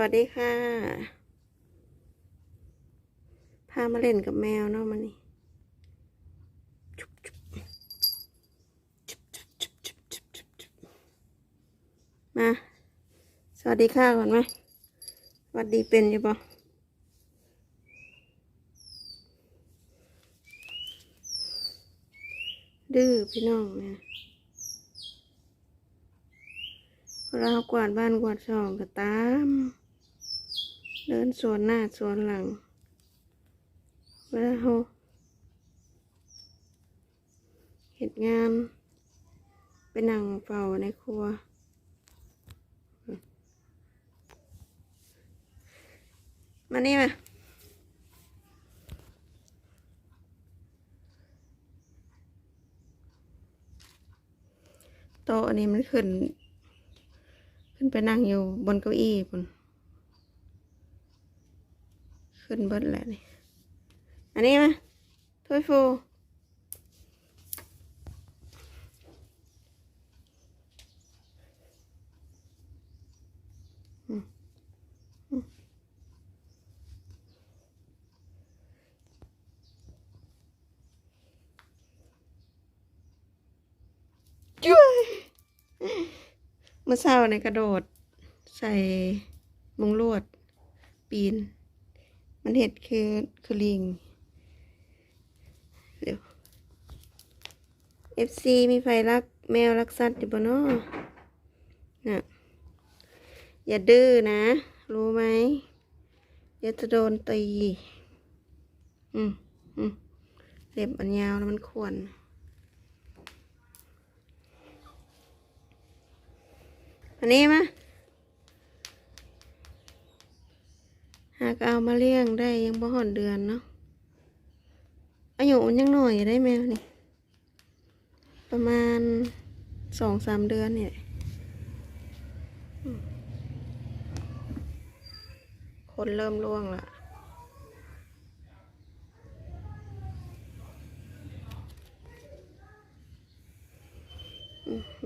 วัสดีค่ะ พามาเล่นกับแมวเนาะมันนี่มา สวัสดีค่ะก่อนไหมสวัสดีเป็นอยู่ปะดื้อพี่น้องเนี่ยเรากวาดบ้านกวาดช่องก็ตาม เดินสวนหน้าสวนหลังเวลาเขาเหตุงานไปนั่งเฝ้าในครัวมานี่มาโต๊ะอันนี้มันขึ้น ขึ้นไปนั่งอยู่บนเก้าอี้พุ่น ขึ้นเบิดแหละนี่ อันนี้มาถ้วยฟูอืมอืมจุ้ยเมื่อเช้าในกระโดด ใส่มุงลวด ปีน มันเห็ดคือคือลิงเดี๋ยว FC มีไฟรักแมวรักสัตว์อยู่บนนอน่ะอย่าดื้อนะ รู้ไหมเดี๋ยวจะโดนตี อืมอืมเล็บอันยาวแล้วมันขวนอันนี้มาากเอามาเลี้ยงได้ยังบ่หอนเดือนเนาะอายุมันยังหน่อยได้แมวนี่ ประมาณสองสามเดือนเนี่ยคนเริ่มร่วงละ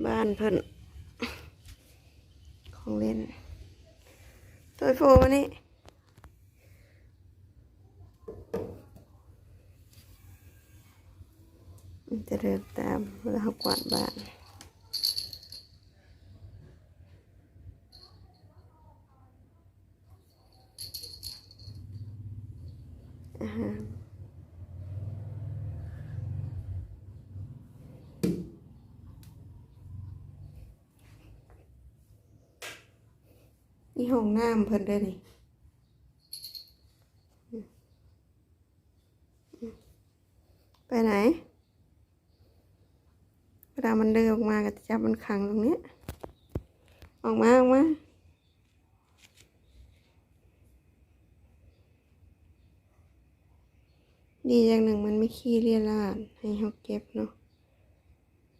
บ้านเพิ่นของเล่นตัวโฟนี่ Instagram tạm là học quản bạn đi hồng nam phần đây này à. นี่ห้องน้ำเพิ่นได้นี่ไปไหน เวลามันเดินออกมาก็จะจับมันขังตรงนี้ออกมาออกมาดีอย่างหนึ่งมันไม่ขี้เลียราดให้เขาเก็บเนาะ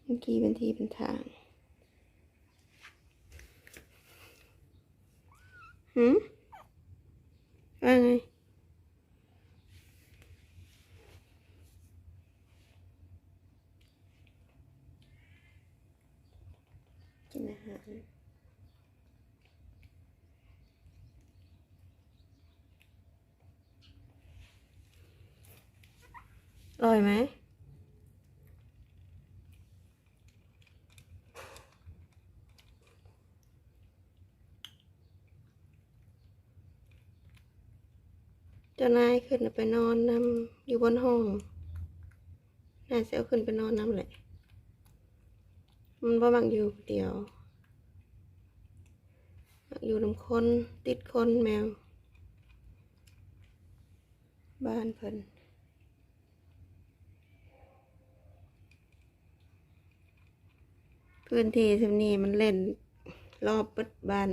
เมื่อกี้เป็นทีเป็นทางหืมว่าไง กินอาหาร อร่อยไหมเจ้านายขึ้นไปนอนนำอยู่บนห้อง นายเซลขึ้นไปนอนนำแหละ มันบ่มักอยู่เดียวมักอยู่นำคนติดคนแมว บ้านเพิ่นพื้นที่ที่นี่มันเล่น รอบปิดบ้าน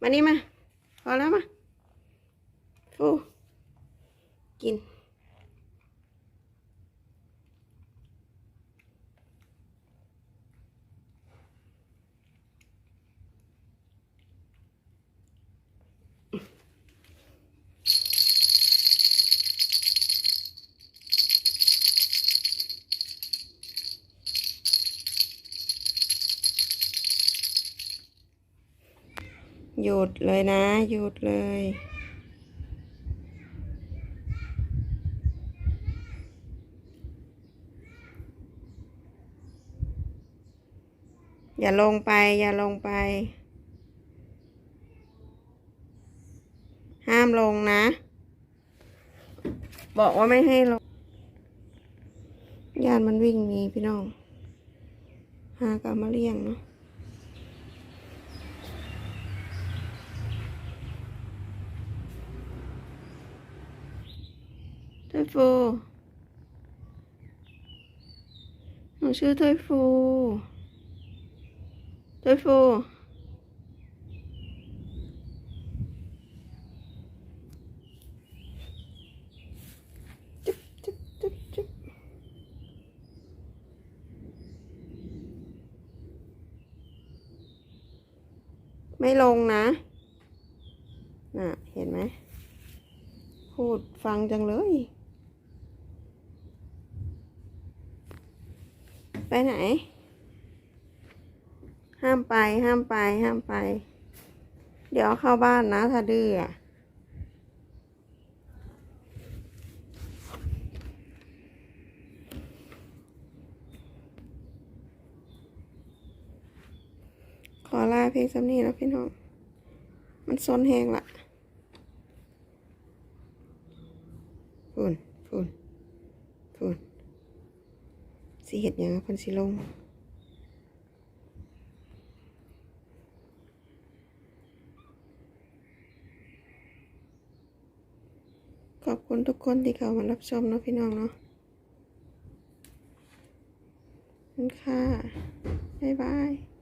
มานี่มา พอแล้วมาฟูกิน หยุดเลยนะ หยุดเลย อย่าลงไป อย่าลงไป ห้ามลงนะ บอกว่าไม่ให้ลงยานมันวิ่งหนีพี่น้อง หากลับมาเลี้ยงเนาะ เทยฟูหนูชื่อเทยฟูเทยฟูจุ๊บจุ๊บจุ๊บจุ๊บไม่ลงนะ น่ะ เห็นไหม พูดฟังจังเลย ไปไหน ห้ามไปห้ามไปห้ามไป เดี๋ยวเข้าบ้านนะถ้าดื้ออขอลาเพลงสำนีแล้วพี่น้อง มันซนแหงละพูนพูนพูน สิเห็ดยังเพันสิลงขอบคุณทุกคนที่เข้ามารับชมเนาะพี่น้องเนาะคุณค่ะ บ๊ายบาย